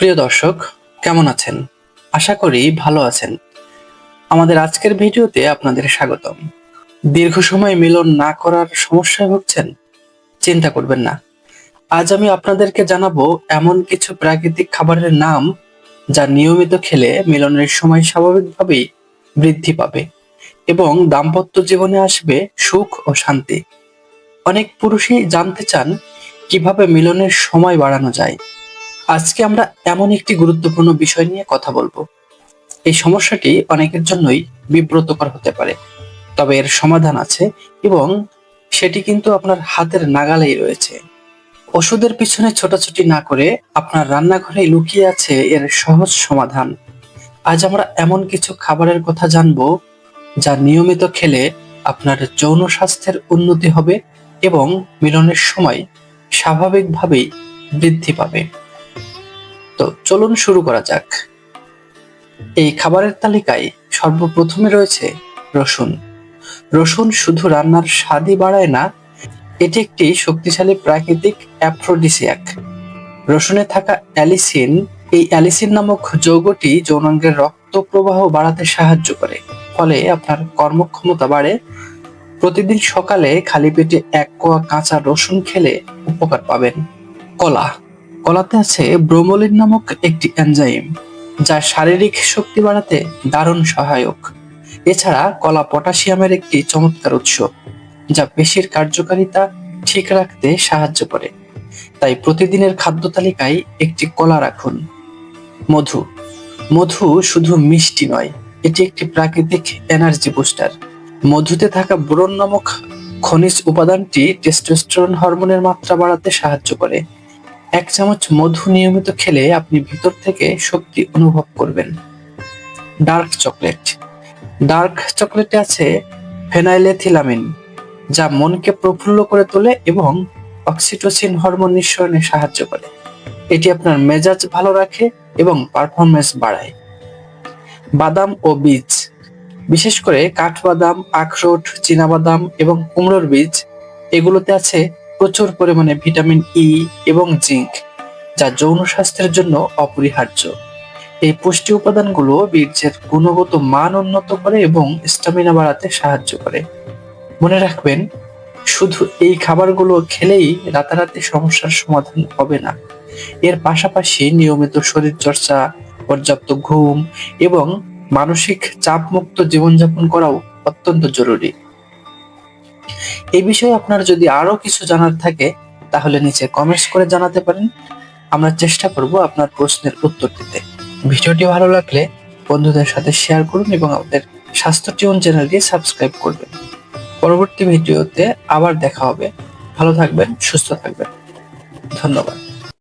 প্রিয় দর্শক, কেমন আছেন? আশা করি ভালো আছেন। আমাদের আজকের ভিডিওতে আপনাদের স্বাগতম। দীর্ঘ সময় মিলন না করার সমস্যায় ভুগছেন? চিন্তা করবেন না। আজ আমি আপনাদেরকে জানাব এমন কিছু প্রাকৃতিক খাবারের নাম যা নিয়মিত খেলে মিলনের সময় স্বাভাবিকভাবেই বৃদ্ধি পাবে এবং দাম্পত্য জীবনে আসবে সুখ ও শান্তি। অনেক পুরুষই জানতে চান কীভাবে মিলনের সময় বাড়ানো যায়। আজকে আমরা এমন একটি গুরুত্বপূর্ণ বিষয় নিয়ে কথা বলব। এই সমস্যাটি অনেকের জন্যই বিব্রতকর হতে পারে, তবে এর সমাধান আছে এবং সেটি কিন্তু আপনার হাতের নাগালেই রয়েছে। ওষুধের পিছনে ছোটাছুটি না করে আপনার রান্নাঘরে লুকিয়ে আছে এর সহজ সমাধান। আজ আমরা এমন কিছু খাবারের কথা জানব যা নিয়মিত খেলে আপনার যৌন স্বাস্থ্যের উন্নতি হবে এবং মিলনের সময় স্বাভাবিকভাবেই বৃদ্ধি পাবে। তো চলুন শুরু করা যাক। এই খাবারের তালিকায় সর্বপ্রথমে রয়েছে রসুন। রসুন শুধু রান্নার স্বাদই বাড়ায় না, এটি একটি শক্তিশালী প্রাকৃতিক অ্যাফ্রোডিসিয়াক। রসুনে থাকা অ্যালিসিন, এই অ্যালিসিন নামক যৌগটি যৌনাঙ্গের রক্ত প্রবাহ বাড়াতে সাহায্য করে, ফলে আপনার কর্মক্ষমতা বাড়ে। প্রতিদিন সকালে খালি পেটে এক কোয়া কাঁচা রসুন খেলে উপকার পাবেন। কলা। কলাতে আছে ব্রোমোলিন নামক একটি এনজাইম, যা শারীরিক শক্তি বাড়াতে দারুণ সহায়ক। এছাড়া কলা পটাশিয়ামের একটি চমৎকার উৎস, যা পেশির কার্যকারিতা ঠিক রাখতে সাহায্য করে। তাই প্রতিদিনের খাদ্য তালিকায় একটি কলা রাখুন। মধু। মধু শুধু মিষ্টি নয়, এটি একটি প্রাকৃতিক এনার্জি বুস্টার। মধুতে থাকা বোরন নামক খনিজ উপাদানটি টেস্টোস্টেরন হরমোনের মাত্রা বাড়াতে সাহায্য করে। এক চামচ মধু নিয়মিত খেলে আপনি ভিতর থেকে শক্তি অনুভব করবেন। Dark chocolate. ডার্ক চকলেটে আছে ফেনাইলেথিলামিন, যা মনকে প্রফুল্ল করে তোলে এবং অক্সিটোসিন হরমোন নিঃসরণে সাহায্য করে। এটি আপনার মেজাজ ভালো রাখে এবং পারফরমেন্স বাড়ায়। বাদাম ও বীজ। বিশেষ করে কাঠবাদাম, আখরোট, চীনাবাদাম এবং কুমড়োর বীজ, এগুলোতে আছে প্রচুর পরিমাণে ভিটামিন ই এবং জিঙ্ক, যা যৌন স্বাস্থ্যের জন্য অপরিহার্য। এই পুষ্টি উপাদানগুলো বীর্যের গুণগত মান উন্নত করে এবং স্টামিনা বাড়াতে সাহায্য করে। মনে রাখবেন, শুধু এই খাবারগুলো খেলেই রাতারাতি সমস্যার সমাধান হবে না। এর পাশাপাশি নিয়মিত শরীর চর্চা পর্যাপ্ত ঘুম এবং মানসিক চাপমুক্ত জীবনযাপন করাও অত্যন্ত জরুরি। এই বিষয়ে আপনার যদি আরও কিছু জানার থাকে, তাহলে নিচে কমেন্টস করে জানাতে পারেন। আমরা চেষ্টা করব আপনার প্রশ্নের উত্তর দিতে। ভিডিওটি ভালো লাগলে বন্ধুদের সাথে শেয়ার করুন এবং আমাদের স্বাস্থ্য টিউন চ্যানেলটি সাবস্ক্রাইব করবেন। পরবর্তী ভিডিওতে আবার দেখা হবে। ভালো থাকবেন, সুস্থ থাকবেন। ধন্যবাদ।